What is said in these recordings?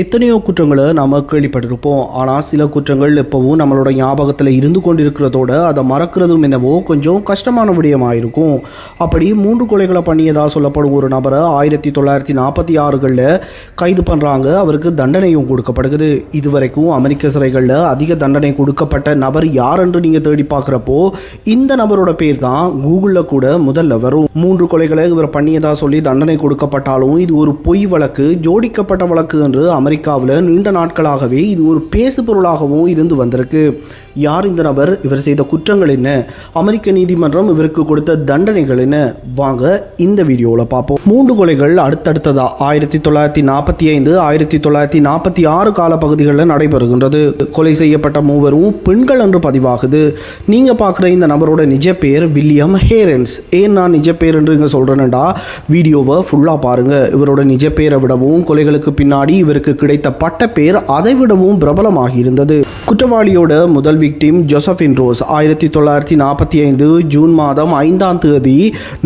எத்தனையோ குற்றங்களை நாம் கேள்விப்பட்டிருப்போம். ஆனால் சில குற்றங்கள் எப்போவும் நம்மளோட ஞாபகத்தில் இருந்து கொண்டிருக்கிறதோட அதை மறக்கிறதும் என்னவோ கொஞ்சம் கஷ்டமான விடயமாக இருக்கும் அப்படி மூன்று கொலைகளை பண்ணியதாக சொல்லப்படும் ஒரு நபரை ஆயிரத்தி தொள்ளாயிரத்தி நாற்பத்தி ஆறுகளில் கைது பண்ணுறாங்க அவருக்கு தண்டனையும் கொடுக்கப்படுகிறது. இதுவரைக்கும் அமெரிக்க சிறைகளில் அதிக தண்டனை கொடுக்கப்பட்ட நபர் யார் என்று நீங்கள் தேடி பார்க்குறப்போ இந்த நபரோட பேர் தான் கூகுளில் கூட முதல்ல வரும். மூன்று கொலைகளை இவர் பண்ணியதாக சொல்லி தண்டனை கொடுக்கப்பட்டாலும் இது ஒரு பொய் வழக்கு ஜோடிக்கப்பட்ட வழக்கு என்று அமெரிக்காவில் நீண்ட நாட்களாகவே இது ஒரு பேசு பொருளாகவும் இருந்து வந்திருக்கு. யார் இந்த நபர்? இவர் செய்த குற்றங்கள் என்ன? அமெரிக்க நீதிமன்றம் இவருக்கு கொடுத்த தண்டனைகள் என்ன? வாங்க இந்த வீடியோவில் பார்ப்போம். மூன்று கொலைகள் அடுத்தடுத்ததா? ஆயிரத்தி தொள்ளாயிரத்தி நாற்பத்தி ஐந்து ஆயிரத்தி தொள்ளாயிரத்தி நாற்பத்தி ஆறு காலப்பகுதிகளில் நடைபெறுகின்றது. கொலை செய்யப்பட்ட மூவரும் பெண்கள் என்று பதிவாகுது. நீங்கள் பார்க்குற இந்த நபரோட நிஜ பேர் வில்லியம் ஹேரன்ஸ். ஏன் நான் நிஜ பேர் என்று இங்கே சொல்கிறேன்டா வீடியோவை ஃபுல்லாக பாருங்கள் இவரோட நிஜ பேரை விடவும் கொலைகளுக்கு பின்னாடி இவருக்கு கிடைத்த பட்ட பேர் அதை விடவும் பிரபலமாகி இருந்தது குற்றவாளியோட முதல் விக்டிம் ஜோசஃபின் ரோஸ். ஆயிரத்தி தொள்ளாயிரத்தி நாற்பத்தி ஐந்து ஜூன் மாதம் ஐந்தாம் தேதி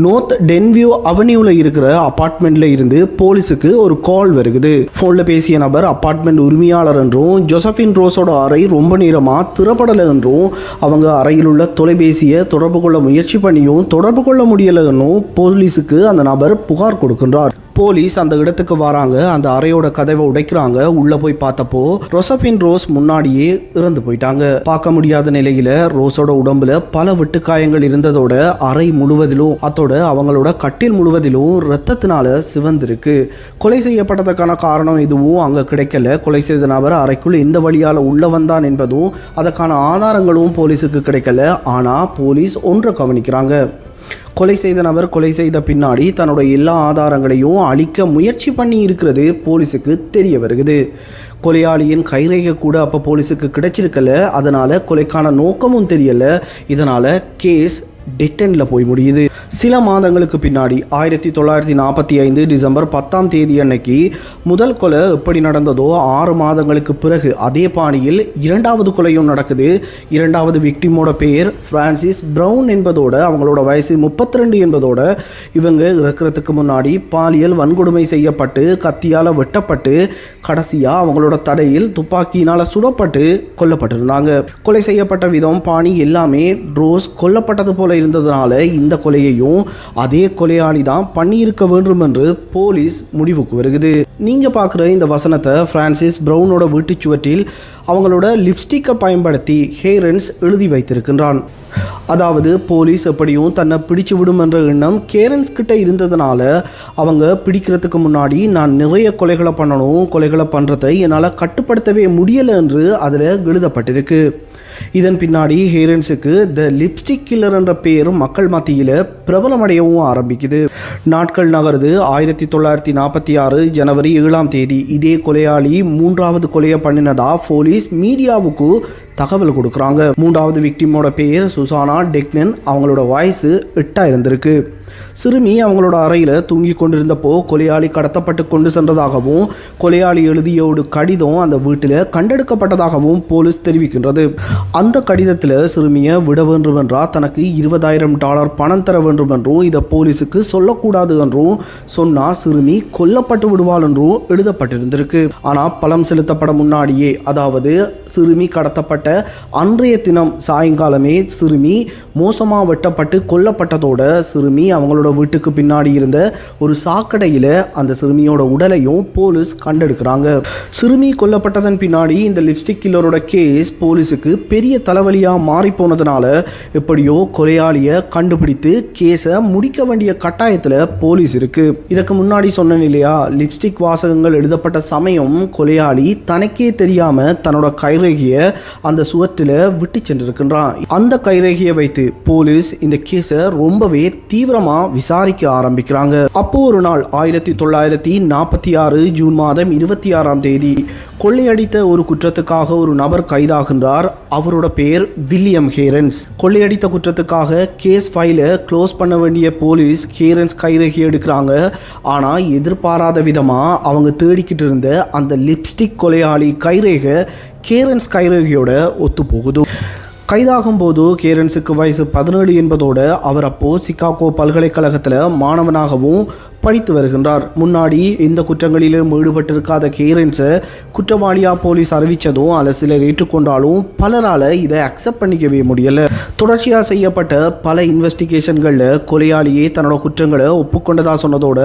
நோர்த் டென்வியூ அவென்யூவில் இருக்கிற அபார்ட்மெண்ட்ல இருந்து போலீஸுக்கு ஒரு கால் வருகுது. ஃபோனில் பேசிய நபர் அப்பார்ட்மெண்ட் உரிமையாளர் என்றும் ஜோசஃபின் ரோஸோட அறை ரொம்ப நேரமாக திறப்படலை என்றும் அவங்க அறையில் உள்ள தொலைபேசியை தொடர்பு கொள்ள முயற்சி பண்ணியும் தொடர்பு கொள்ள முடியலை என்றும் போலீஸுக்கு அந்த நபர் புகார் கொடுக்கின்றார். போலீஸ் அந்த இடத்துக்கு வராங்க. அந்த அறையோட கதவை உடைக்கிறாங்க. உள்ள போய் பார்த்தப்போ ரொசபின் ரோஸ் முன்னாடியே இறந்து போயிட்டாங்க. பார்க்க முடியாத நிலையில ரோஸோட உடம்புல பல வெட்டுக்காயங்கள் இருந்ததோட அறை முழுவதிலும் அத்தோட அவங்களோட கட்டில் முழுவதிலும் ரத்தத்தினால சிவந்திருக்கு. கொலை செய்யப்பட்டதற்கான காரணம் எதுவும் அங்க கிடைக்கல. கொலை செய்த நபர் அறைக்குள் எந்த வழியால உள்ள வந்தான் என்பதும் அதற்கான ஆதாரங்களும் போலீஸுக்கு கிடைக்கல. ஆனா போலீஸ் ஒன்றை கவனிக்கிறாங்க. கொலை செய்த நபர் கொலை செய்த பின்னாடி தன்னோட எல்லா ஆதாரங்களையும் அழிக்க முயற்சி பண்ணி இருக்கிறது போலீஸுக்கு தெரிய வருகிறது. கொலையாளியின் கைரேகை கூட அப்போ போலீஸுக்கு கிடைச்சிருக்கல. அதனால் கொலைக்கான நோக்கமும் தெரியல. இதனால் கேஸ் டிட்டனில் போய் முடியுது. சில மாதங்களுக்கு பின்னாடி ஆயிரத்தி தொள்ளாயிரத்தி நாற்பத்தி ஐந்து டிசம்பர் பத்தாம் தேதி அன்னைக்கு முதல் கொலை எப்படி நடந்ததோ ஆறு மாதங்களுக்கு பிறகு அதே பாணியில் இரண்டாவது கொலையும் நடக்குது. இரண்டாவது விக்டிமோட பெயர் பிரான்சிஸ் ப்ரவுன் என்பதோட அவங்களோட வயசு முப்பத்தி ரெண்டு என்பதோட இவங்க இறக்கிறதுக்கு முன்னாடி பாலியல் வன்கொடுமை செய்யப்பட்டு கத்தியால் வெட்டப்பட்டு கடைசியாக அவங்களோட தடையில் துப்பாக்கியினால் சுடப்பட்டு கொல்லப்பட்டிருந்தாங்க. கொலை செய்யப்பட்ட விதம் பாணி எல்லாமே ரோஸ் கொல்லப்பட்டது போல இருந்ததுனால இந்த கொலையையும் அதே கொலையாளி தான் பண்ணியிருக்க வேண்டும் என்று போலீஸ் முடிவுக்கு வருகிறது நீங்கள் பார்க்குற இந்த வசனத்தை பிரான்சிஸ் பிரவுனோட வீட்டுச் சுவற்றில் அவங்களோட லிப்ஸ்டிக்கை பயன்படுத்தி ஹேரன்ஸ் எழுதி வைத்திருக்கின்றான். அதாவது போலீஸ் எப்படியும் தன்னை பிடிச்சு விடும் என்ற எண்ணம் கேரன்ஸ் கிட்ட இருந்ததுனால அவங்க பிடிக்கிறதுக்கு முன்னாடி நான் நிறைய கொலைகளை பண்ணணும் கொலைகளை பண்ணுறதை என்னால் கட்டுப்படுத்தவே முடியலை என்று அதில் எழுதப்பட்டிருக்கு. இதன் பின்னாடி ஹேரன்ஸுக்கு த லிப்ஸ்டிக் கில்லர் என்ற பெயரும் மக்கள் மத்தியில் பிரபலமடையவும் ஆரம்பிக்குது. நாட்கள் நகருது. ஆயிரத்தி தொள்ளாயிரத்தி நாற்பத்தி ஆறு ஜனவரி ஏழாம் தேதி. இதே கொலையாளி மூன்றாவது கொலையை பண்ணினதா போலீஸ் மீடியாவுக்கு தகவல் கொடுக்குறாங்க. மூன்றாவது விக்டிமோட பெயர் சுசானா டெக்னன். அவங்களோட வாய்ஸு எட்டாக இருந்திருக்கு. சிறுமி அவங்களோட அறையில் தூங்கி கொண்டிருந்தப்போ கொலையாளி கடத்தப்பட்டு கொண்டு சென்றதாகவும் கொலையாளி எழுதிய ஒரு கடிதம் அந்த வீட்டில் கண்டெடுக்கப்பட்டதாகவும் போலீஸ் தெரிவிக்கின்றது. அந்த கடிதத்தில் சிறுமியை விட வேண்டும் என்றால் தனக்கு இருபதாயிரம் டாலர் பணம் தர வேண்டும் என்றும் இதை போலீஸுக்கு சொல்லக்கூடாது என்றும் சொன்னால் சிறுமி கொல்லப்பட்டு விடுவாள் என்றும் எழுதப்பட்டிருந்திருக்கு. ஆனால் பலம் செலுத்தப்பட முன்னாடியே அதாவது சிறுமி கடத்தப்பட்ட அன்றைய தினம் சாயங்காலமே சிறுமி மோசமாக வெட்டப்பட்டு கொல்லப்பட்டதோட சிறுமி அவங்களோட வீட்டுக்கு பின்னாடி இருந்த ஒரு சாக்கடையில் அந்த சிறுமியோட உடலையும் போலீஸ் கண்டெடுக்கிறாங்க. சிறுமி கொல்லப்பட்டதன் பின்னாடி இந்த லிப்ஸ்டிக் கில்லரோட கேஸ் போலீஸுக்கு பெரிய தலைவலியாக மாறி போனதுனால எப்படியோ கொலையாளியை கண்டுபிடித்து கேஸை முடிக்க வேண்டிய கட்டாயத்தில் போலீஸ் இருக்கு. இதுக்கு முன்னாடி சொன்னேன் இல்லையா லிப்ஸ்டிக் வாசகங்கள் எழுதப்பட்ட சமயம் கொலையாளி தனக்கே தெரியாம தன்னோட கைரேகையை அந்த சுவற்றில் விட்டு சென்றிருக்கின்றான். அந்த கைரேகையை வைத்து போலீஸ் இந்த கேஸை ரொம்பவே தீவிரமாக விசாரிக்க ஆரம்பிக்கிறாங்க. அப்போ ஒரு நாள் ஆயிரத்தி தொள்ளாயிரத்தி நாற்பத்தி ஆறு ஜூன் மாதம் இருபத்தி ஆறாம் தேதி கொள்ளையடித்த ஒரு குற்றத்துக்காக ஒரு நபர் கைதாகின்றார். அவரோட பெயர் வில்லியம் ஹேரன்ஸ். கொள்ளையடித்த குற்றத்துக்காக கேஸ் ஃபைலை க்ளோஸ் பண்ண வேண்டிய போலீஸ் ஹேரன்ஸ் கைரேகை எடுக்கிறாங்க. ஆனால் எதிர்பாராத விதமாக அவங்க தேடிக்கிட்டு இருந்த அந்த லிப்ஸ்டிக் கொலையாளி கைரேகை கேரன்ஸ் கைரேகையோட ஒத்து போகுது கைதாகும் போது கேரன்ஸுக்கு வயசு பதினேழு என்பதோடு அவர் அப்போது சிகாகோ பல்கலைக்கழகத்தில் மாணவனாகவும் படித்து வருகின்றார். முன்னாடி இந்த குற்றங்களிலும் ஈடுபட்டிருக்காத கேரன்ஸை குற்றவாளியா போலீஸ் அறிவித்ததும் அல்ல சிலர் ஏற்றுக்கொண்டாலும் பலரால் இதை அக்செப்ட் பண்ணிக்கவே முடியல. தொடர்ச்சியாக செய்யப்பட்ட பல இன்வெஸ்டிகேஷன்களில் கொலையாளியே தன்னோட குற்றங்களை ஒப்புக்கொண்டதா சொன்னதோட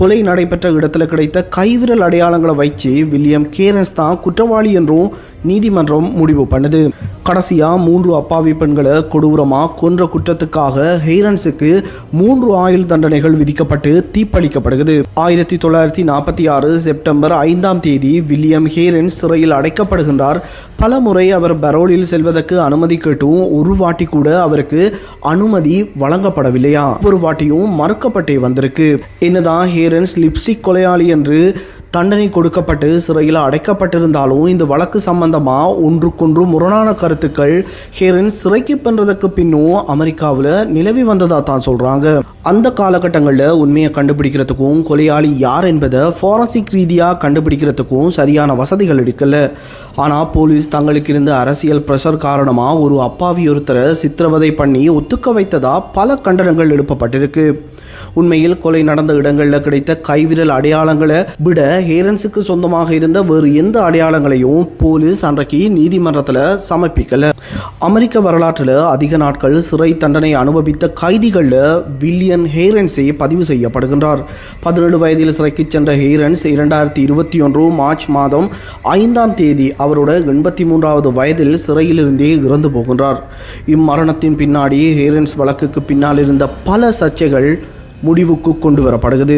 கொலை நடைபெற்ற இடத்துல கிடைத்த கைவிரல் அடையாளங்களை வச்சு வில்லியம் கேரன்ஸ் தான் குற்றவாளி என்றும் நீதிமன்றம் முடிவு பண்ணுது. கடைசியாக மூன்று அப்பாவி பெண்களை கொடூரமாக கொன்ற குற்றத்துக்காக ஹெய்ரன்ஸுக்கு மூன்று ஆயுள் தண்டனைகள் விதிக்கப்பட்டு தீர்ப்பளிக்கப்படுகிறது ஆயிரத்தி தொள்ளாயிரத்தி நாற்பத்தி ஆறு செப்டம்பர் ஐந்தாம் தேதி வில்லியம் ஹேரன்ஸ் சிறையில் அடைக்கப்படுகின்றார். பல முறை அவர் பரோலில் செல்வதற்கு அனுமதி கேட்டும் ஒரு வாட்டி கூட அவருக்கு அனுமதி வழங்கப்படவில்லையா? ஒரு வாட்டியும் மறுக்கப்பட்டே வந்திருக்கு. என்னதான் ஹேரன்ஸ் லிப்ஸ்டிக் கொலையாளி என்று தண்டனை கொடுக்கப்பட்டு சிறையில் அடைக்கப்பட்டிருந்தாலும் இந்த வழக்கு சம்பந்தமாக ஒன்றுக்கொன்று முரணான கருத்துக்கள் ஹேரன் சிறைக்கு பென்றதற்கு பின்னும் அமெரிக்காவில் நிலவி வந்ததா தான் சொல்கிறாங்க அந்த காலகட்டங்களில் உண்மையை கண்டுபிடிக்கிறதுக்கும் கொலையாளி யார் என்பதை ஃபாரன்சிக் ரீதியாக கண்டுபிடிக்கிறதுக்கும் சரியான வசதிகள் எடுக்கல. ஆனால் போலீஸ் தங்களுக்கு இருந்த அரசியல் ப்ரெஷர் காரணமாக ஒரு அப்பாவி ஒருத்தரை சித்திரவதை பண்ணி ஒத்துக்க வைத்ததாக பல கண்டனங்கள் எழுப்பப்பட்டிருக்கு. உண்மையில் கொலை நடந்த இடங்களில் கிடைத்த கைவிரல் அடையாளங்களை விட ஹேரன்ஸுக்கு சொந்தமாக இருந்த வேறு எந்த அடையாளங்களையும் போலீஸ் அன்றைக்கு நீதிமன்றத்தில் சமர்ப்பிக்கல. அமெரிக்க வரலாற்றில் அதிக நாட்கள் சிறை தண்டனை அனுபவித்த கைதிகளில் வில்லியன் ஹேரன்ஸே பதிவு செய்யப்படுகின்றார். பதினேழு வயதில் சிறைக்கு சென்ற ஹேரன்ஸ் இரண்டாயிரத்தி இருபத்தி ஒன்று மார்ச் மாதம் ஐந்தாம் தேதி அவரோட எண்பத்தி மூன்றாவது வயதில் சிறையிலிருந்தே இறந்து போகின்றார். இம்மரணத்தின் பின்னாடி ஹேரன்ஸ் வழக்குக்கு பின்னால் இருந்த பல சர்ச்சைகள் முடிவுக்கு கொண்டு வரப்படுகிறது